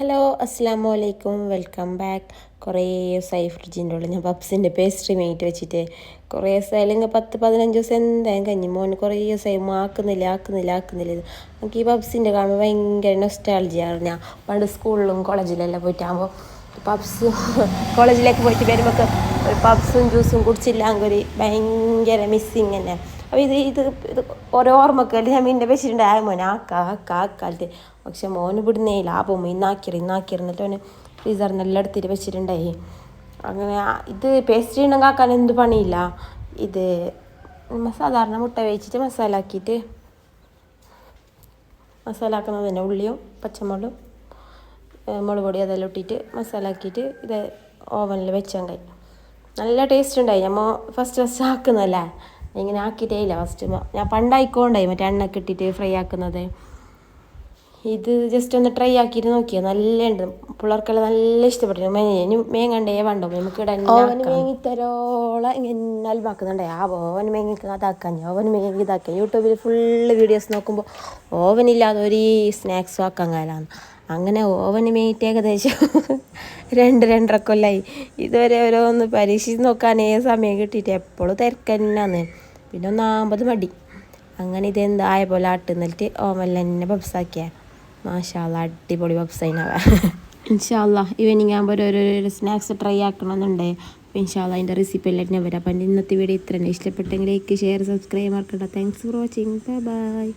Hello അസ്സാം വലൈക്കും welcome back. കുറേ ദിവസമായി ഫ്രിഡ്ജിന്റെ ഉള്ളിൽ ഞാൻ പപ്സിന്റെ പേസ്ട്രി മേറ്റ് വെച്ചിട്ട് കുറേ ദിവസമായി അല്ലെങ്കിൽ പത്ത് പതിനഞ്ച് ദിവസം എന്തായാലും കഴിഞ്ഞു? മോന് കുറേ ദിവസമായി ആക്കുന്നില്ല ആക്കുന്നില്ല ആക്കുന്നില്ല നമുക്ക് ഈ പപ്സിന്റെ കാണുമ്പോൾ ഭയങ്കര നൊസ്റ്റാളജിയാണ് ഞാൻ പണ്ട് സ്കൂളിലും കോളേജിലെല്ലാം പോയിട്ടാകുമ്പോൾ പപ്സ് കോളേജിലേക്ക് പോയിട്ട് വരുമ്പോൾ ഒരു പപ്സും ജ്യൂസും കുടിച്ചില്ലെങ്കിൽ ഒരു ഭയങ്കര മിസ്സിങ് തന്നെ. അപ്പോൾ ഇത് ഇത് ഇത് ഓരോ ഓർമ്മക്കല്ലേ ഞാൻ മീന്റെ വെച്ചിട്ടുണ്ട്. ആ മോനെ ആക്ക ആക്ക ആക്കാലത്ത് പക്ഷെ മോന് ഇവിടുന്നേ ലാഭം ഇന്നാക്കിറ് ഇന്നാക്കിറ് എന്നിട്ട് അവന് ഫ്രീസറിനെല്ലാം എടുത്തിട്ട് വെച്ചിട്ടുണ്ടായി. അങ്ങനെ ഇത് പേസ്റ്റ് ഉണ്ടെങ്കിൽ ആക്കാൻ എന്ത് പണിയില്ല. ഇത് സാധാരണ മുട്ട വേവിച്ചിട്ട് മസാല ആക്കിയിട്ട് മസാല ആക്കുന്നത് തന്നെ ഉള്ളിയും പച്ചമുളകും മുളക് പൊടി അതെല്ലാം ഇട്ടിട്ട് മസാല ആക്കിയിട്ട് ഇത് ഓവനിൽ വെച്ചാൽ കഴിയും. നല്ല ടേസ്റ്റ് ഉണ്ടായി. നമ്മൾ ഫസ്റ്റ് ഫസ്റ്റ് ആക്കുന്നതല്ലേ? ഇങ്ങനെ ആക്കിയിട്ടേ ഇല്ല ഫസ്റ്റ് ഞാൻ പണ്ടായിക്കോണ്ടായി മറ്റേ എണ്ണ ഇട്ടിട്ട് ഫ്രൈ ആക്കുന്നത്. ഇത് ജസ്റ്റ് ഒന്ന് ട്രൈ ആക്കിയിട്ട് നോക്കിയാൽ നല്ല ഉണ്ട് പിള്ളേർക്കെല്ലാം നല്ല ഇഷ്ടപ്പെട്ടു. മേനി മേങ്ങണ്ടേ വേണ്ടോ? നമുക്ക് ഓവന് മേങ്ങിത്തരോളം ഇങ്ങനെ അൽവാക്കുന്നുണ്ടേ. ആ ഓവൻ മേങ്ങി അതാക്കാൻ ഓവൻ മേങ്ങി ഇതാക്കാൻ യൂട്യൂബിൽ ഫുള്ള് വീഡിയോസ് നോക്കുമ്പോൾ ഓവനില്ലാതെ ഒരു സ്നാക്സ് ആക്കാൻ കാലാണ്. അങ്ങനെ ഓവന് മേങ്ങിട്ട് ഏകദേശം രണ്ട് രണ്ടര കൊല്ലായി. ഇതുവരെ ഓരോന്ന് പരീക്ഷിച്ച് നോക്കാനേ സമയം കിട്ടിയിട്ട് എപ്പോഴും തിരക്കന്നാന്ന് പിന്നെ ഒന്നാമ്പത് മടി. അങ്ങനെ ഇതെന്തായ പോലെ ആട്ടുന്നിട്ട് ഓവനിൽ തന്നെ പപ്സാക്കിയ മാഷാള അടിപൊളി പബ്സൈനാവ ഇൻഷാല്ല ഈവനിങ് ആകുമ്പോൾ ഓരോരോ സ്നാക്സ് ട്രൈ ആക്കണമെന്നുണ്ട് അപ്പോൾ ഇൻഷാല്ല അതിന്റെ റെസിപ്പി എല്ലാം ഞാൻ വരാം. അപ്പം ഇന്നത്തെ വീഡിയോ ഇത്ര തന്നെ ഇഷ്ടപ്പെട്ടെങ്കിൽ ലൈക്ക് ഷെയർ സബ്സ്ക്രൈബ് മറക്കണ്ട. Thanks for watching bye bye